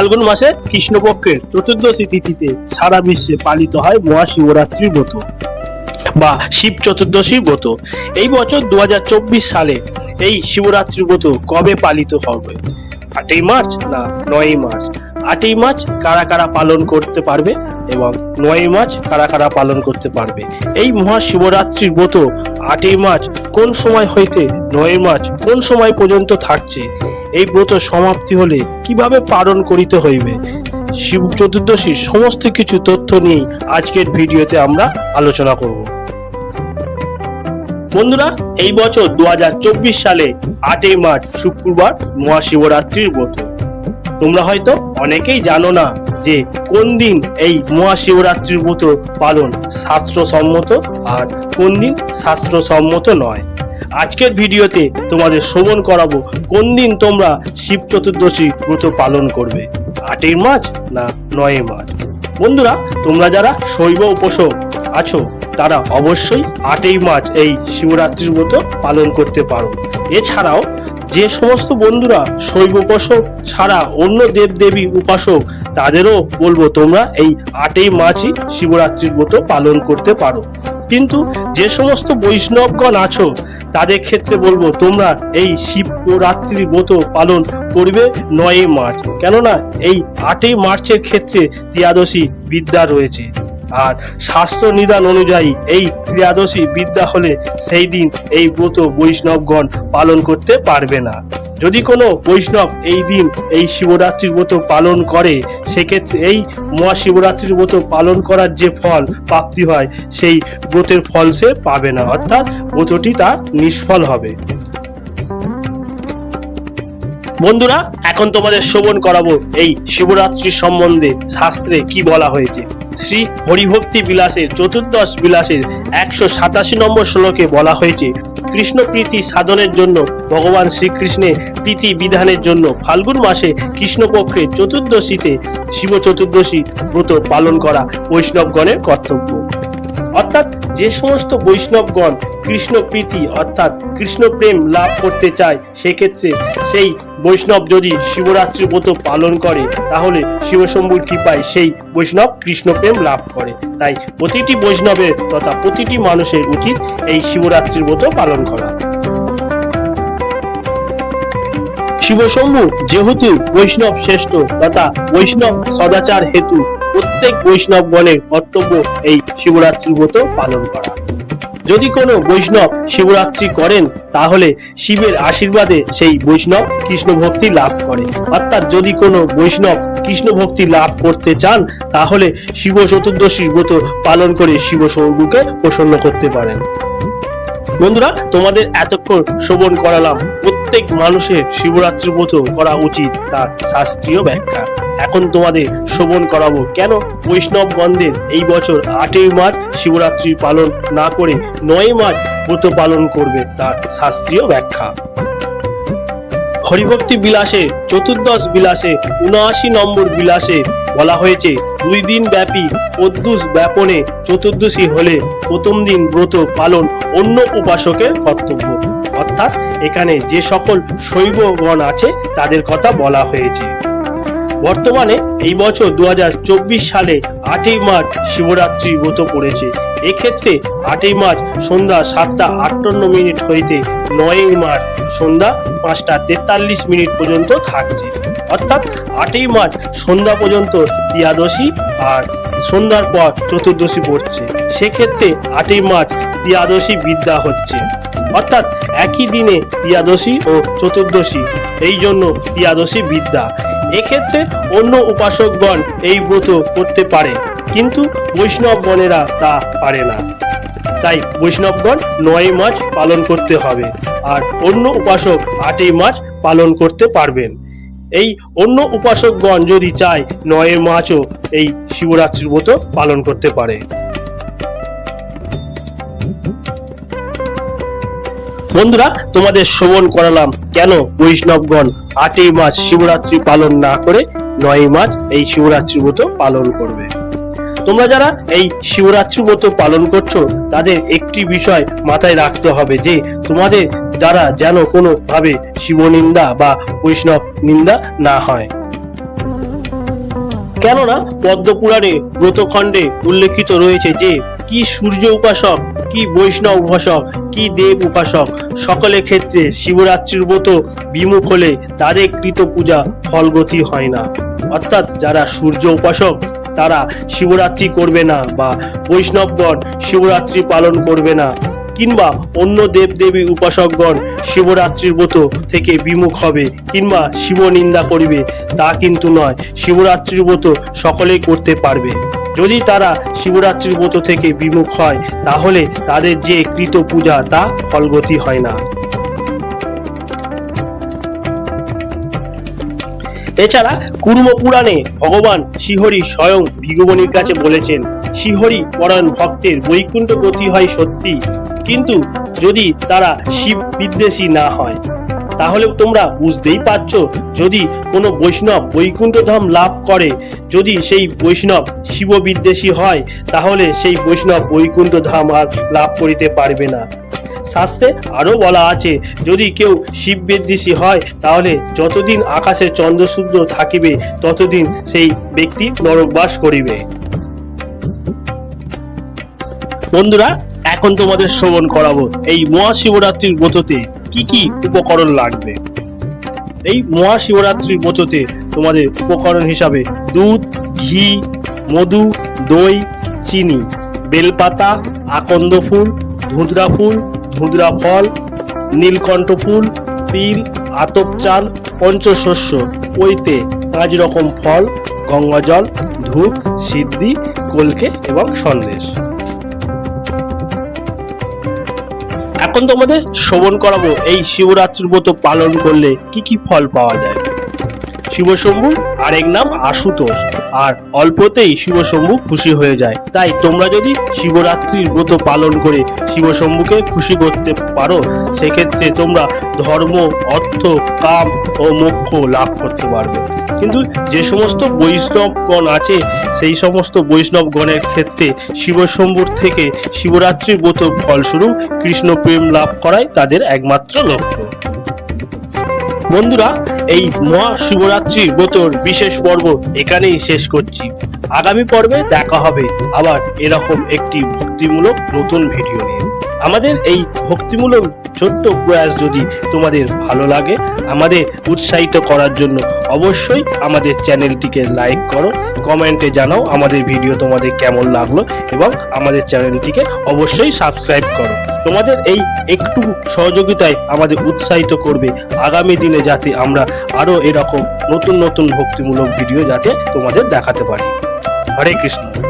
ফাল্গুন মাসে কৃষ্ণপক্ষের চতুর্দশী তিথিতে সারা বিশ্বে পালিত হয় মহাশিবরাত্রির ব্রত বা শিব চতুর্দশীর ব্রত। এই বছর দু সালে এই শিবরাত্রির ব্রত কবে পালিত হবে? আটই মার্চ না নয়ই মার্চ? আটই মার্চ কারা কারা পালন করতে পারবে এবং নয়ই মার্চ কারা কারা পালন করতে পারবে? এই মহাশিবরাত্রির ব্রত আটই মার্চ কোন সময় হইতে নয়ই মার্চ কোন সময় পর্যন্ত থাকছে? এই ব্রত সমাপ্তি হলে কীভাবে পালন করিতে হইবে? শিব চতুর্দশীর সমস্ত কিছু তথ্য নিয়ে আজকের ভিডিওতে আমরা আলোচনা করব। বন্ধুরা, এই বছর দু হাজার চব্বিশ সালে আটই মার্চ শুক্রবার মহাশিবরাত্রির ব্রত। তোমরা হয়তো অনেকেই জানো না যে কোন দিন এই মহাশিবরাত্রির ব্রত পালন শাস্ত্রসম্মত আর কোন দিন শাস্ত্রসম্মত নয়। আজকের ভিডিওতে তোমাদের শ্রবণ করাবো কোন দিন তোমরা শিব চতুর্দশী ব্রত পালন করবে, আটই মার্চ না নয় মার্চ? বন্ধুরা, তোমরা যারা শৈব উপাসক আছো, তারা অবশ্যই আটই মার্চ এই শিবরাত্রির ব্রত পালন করতে পারো। এছাড়াও যে সমস্ত বন্ধুরা শৈব উপাসক ছাড়া অন্য দেব দেবী উপাসক, তাদেরও বলব তোমরা এই আটই মার্চই শিবরাত্রির ব্রত পালন করতে পারো। কিন্তু যে সমস্ত বৈষ্ণবগণ আছো, তাদের ক্ষেত্রে বলব তোমরা এই শিবরাত্রির ব্রত পালন করবে নয়ই মার্চ। কেননা এই আটই মার্চের ক্ষেত্রে ত্রিয়াদশী বিদ্যা রয়েছে। আর শাস্ত্র নিদান অনুযায়ী এই ত্রিয়াদশী বিদ্যা হলে সেই দিন এই ব্রত বৈষ্ণবগণ পালন করতে পারবে না। যদি কোনো বৈষ্ণব এই দিন এই শিবরাত্রির ব্রত পালন করে, সেক্ষেত্রে এই মহাশিবরাত্রির ব্রত পালন করার যে ফল প্রাপ্তি হয়, সেই ব্রতের ফল সে পাবে না। অর্থাৎ ব্রতটি তার নিষ্ফল হবে। বন্ধুরা, এখন তোমাদের শ্রবণ করাবো এই শিবরাত্রি সম্বন্ধে শাস্ত্রে কি বলা হয়েছে? শ্রী হরিভক্তি বিলাসের চতুর্দশ বিলাসের একশো সাতাশি নম্বর শ্লোকে বলা হয়েছে, কৃষ্ণ প্রীতি সাধনের জন্য, ভগবান শ্রীকৃষ্ণের প্রীতি বিধানের জন্য ফাল্গুন মাসে কৃষ্ণপক্ষে চতুর্দশীতে শিব চতুর্দশী ব্রত পালন করা বৈষ্ণবগণের কর্তব্য। অর্থাৎ যে সমস্ত বৈষ্ণবগণ কৃষ্ণ প্রীতি অর্থাৎ কৃষ্ণ প্রেম লাভ করতে চায়, সেক্ষেত্রে সেই বৈষ্ণব যদি শিবরাত্রি ব্রত পালন করে, তাহলে শিবশম্ভুর কৃপায় সেই বৈষ্ণব কৃষ্ণ প্রেম লাভ করে। তাই প্রতিটি বৈষ্ণবের তথা প্রতিটি মানুষের উচিত এই শিবরাত্রির ব্রত পালন করা। শিবশম্ভু যেহেতু বৈষ্ণব শ্রেষ্ঠ তথা বৈষ্ণব সদাচার হেতু, প্রত্যেক বৈষ্ণবগণের কর্তব্য এই শিবরাত্রির ব্রত পালন করা। যদি কোনো বৈষ্ণব শিবরাত্রি করেন, তাহলে শিবের আশীর্বাদে সেই বৈষ্ণব কৃষ্ণ ভক্তি লাভ করে। অর্থাৎ যদি কোনো বৈষ্ণব কৃষ্ণ ভক্তি লাভ করতে চান, তাহলে শিব চতুর্দশী ব্রত পালন করে শিব শম্ভুকে প্রসন্ন করতে পারেন। বন্ধুরা, তোমাদের এতক্ষণ শ্রবণ করালাম, প্রত্যেক মানুষের শিবরাত্রি ব্রত করা উচিত তার শাস্ত্রীয় ব্যাখ্যা। এখন তোমাদের শ্রবণ করাবো। কেন? বৈষ্ণবগণদের এই বছর আটই মার্চ শিবরাত্রি পালন না করে নয় মার্চ ব্রত পালন করবে তার শাস্ত্রীয় ব্যাখ্যা। হরিভক্তি বিলাসে, চতুর্দশ বিলাসে, উনআশি নম্বর বিলাসে বলা হয়েছে, দুই দিন ব্যাপী প্রদ্যুষ ব্যাপনে চতুর্দশী হলে প্রথম দিন ব্রত পালন অন্য উপাসকের কর্তব্য। অর্থাৎ এখানে যে সকল শৈবগণ আছে তাদের কথা বলা হয়েছে। বর্তমানে এই বছর দু হাজার চব্বিশ সালে আটই মার্চ শিবরাত্রি ব্রত পড়েছে। এক্ষেত্রে আটই মার্চ সন্ধ্যা সাতটা আটান্ন মিনিট হইতে নয়ই মার্চ সন্ধ্যা পাঁচটা তেতাল্লিশ মিনিট পর্যন্ত থাকছে। অর্থাৎ আটই মার্চ সন্ধ্যা পর্যন্ত তিয়াদশী আর সন্ধ্যার পর চতুর্দশী পড়ছে। সেক্ষেত্রে আটই মার্চ তিয়াদশী বিদ্যা হচ্ছে। অর্থাৎ একই দিনে তিয়াদশী ও চতুর্দশী। এই জন্য তিয়াদশী বিদ্যা। এক্ষেত্রে অন্য উপাসকগণ এই ব্রত করতে পারে, কিন্তু বৈষ্ণব গণেরা তা পারে না। তাই বৈষ্ণবগণ নয় মাস পালন করতে হবে, আর অন্য উপাসক আটই মাস পালন করতে পারবেন। এই অন্য উপাসকগণ যদি চায়, নয় মাসও এই শিবরাত্রির ব্রত পালন করতে পারে। বন্ধুরা, তোমাদের শ্রবণ করালাম কেন বৈষ্ণবগণ আটই মাস শিবরাত্রি পালন না করে নয় মাস এই শিবরাত্রি ব্রত পালন করবে? তোমরা যারা এই শিবরাত্রি ব্রত পালন করছ, তাদের একটি বিষয় মাথায় রাখতে হবে যে, তোমাদের দ্বারা যেন কোনো ভাবে শিবনিন্দা বা বৈষ্ণব নিন্দা না হয়। কেননা, পদ্মপুরাণে ব্রতখণ্ডে উল্লেখিত রয়েছে যে কি সূর্য উপাসক, কি বৈষ্ণব উপাসক, কি দেব উপাসক। সকলের ক্ষেত্রে শিবরাত্রির ব্রত বিমুখ হলে তাদের কৃত পূজা ফলগতি হয় না। অর্থাৎ যারা সূর্য উপাসক, তারা শিবরাত্রি করবে না বা বৈষ্ণবগণ শিবরাত্রি পালন করবে না কিংবা অন্য দেবদেবী উপাসকগণ শিবরাত্রির ব্রত থেকে বিমুখ হবে কিংবা শিব নিন্দা করিবে, তা কিন্তু নয়। শিবরাত্রির ব্রত সকলেই করতে পারবে। যদি তারা শিবরাত্রির ব্রত থেকে বিমুখ হয়, তাহলে তাদের যে কৃত পূজা, তা ফলগতি হয় না। এছাড়া কুর্ম পুরাণে ভগবান শ্রীহরি স্বয়ং ভিগুমণির কাছে বলেছেন, শ্রীহরি পরায়ণ ভক্তের বৈকুণ্ঠ গতি হয় সত্যি। কিন্তু যদি তারা শিব বিদ্বেষী না হয় তাহলে তোমরা বুঝতেই পারছ, যদি কোনো বৈষ্ণব বৈকুণ্ঠ ধাম লাভ করে, যদি সেই বৈষ্ণব শিব বিদ্বেষী হয়, তাহলে সেই বৈষ্ণব বৈকুণ্ঠ ধাম আর লাভ করিতে পারবে না। শাস্ত্রে আরও বলা আছে, যদি কেউ শিব বিদ্বেষী হয়, তাহলে যতদিন আকাশে চন্দ্রসূর্য থাকিবে, ততদিন সেই ব্যক্তি নরকবাস করিবে। বন্ধুরা, এখন তোমাদের শ্রবণ করাবো এই মহাশিবরাত্রির ব্রততে। কি কি উপকরণ লাগবে? এই মহাশিবরাত্রির ব্রততে তোমাদের উপকরণ হিসাবে দুধ, ঘি, মধু, দই, চিনি, বেলপাতা, আকন্দ ফুল ধুতরা ফুল ধুতরা ফল, নীলকণ্ঠ ফুল, তিল, আতপ চাল, পঞ্চশস্য পৈতে পাঁচ রকম ফল গঙ্গা জল ধূপ, সিদ্ধি, কলকে এবং সন্দেশ। এখন তোমাদের শ্রবণ করাবো। এই শিবরাত্রির ব্রত পালন করলে কি কি ফল পাওয়া যায়? শিবশম্ভু, আরেক নাম আশুতোষ। আর অল্পতেই শিবশম্ভু খুশি হয়ে যায়। তাই তোমরা যদি শিবরাত্রির ব্রত পালন করে শিবশম্ভুকে খুশি করতে পারো, সেক্ষেত্রে তোমরা ধর্ম, অর্থ, কাম ও মোক্ষ লাভ করতে পারবে। কিন্তু যে সমস্ত বৈষ্ণবগণ আছে, সেই সমস্ত বৈষ্ণবগণের ক্ষেত্রে শিবশম্ভুর থেকে শিবরাত্রি ব্রত ফলস্বরূপ কৃষ্ণ প্রেম লাভ করাই তাদের একমাত্র লক্ষ্য। বন্ধুরা, এই মহাশিবরাত্রির ব্রতর বিশেষ পর্ব এখানেই শেষ করছি। আগামী পর্বে দেখা হবে আবার এরকম একটি ভক্তিমূলক নতুন ভিডিও নিয়ে। আমাদের এই ভক্তিমূলক ছোট্ট প্রয়াস যদি তোমাদের ভালো লাগে, আমাদের উৎসাহিত করার জন্য অবশ্যই আমাদের চ্যানেলটিকে লাইক করো, কমেন্টে জানাও আমাদের ভিডিও তোমাদের কেমন লাগল এবং আমাদের চ্যানেলটিকে অবশ্যই সাবস্ক্রাইব করো। তোমাদের এই একটু সহযোগিতায় আমাদের উৎসাহিত করবে। আগামী দিনে যাতে আমরা আরও এরকম নতুন নতুন ভক্তিমূলক ভিডিও যাতে তোমাদের দেখাতে পারি। হরে কৃষ্ণ।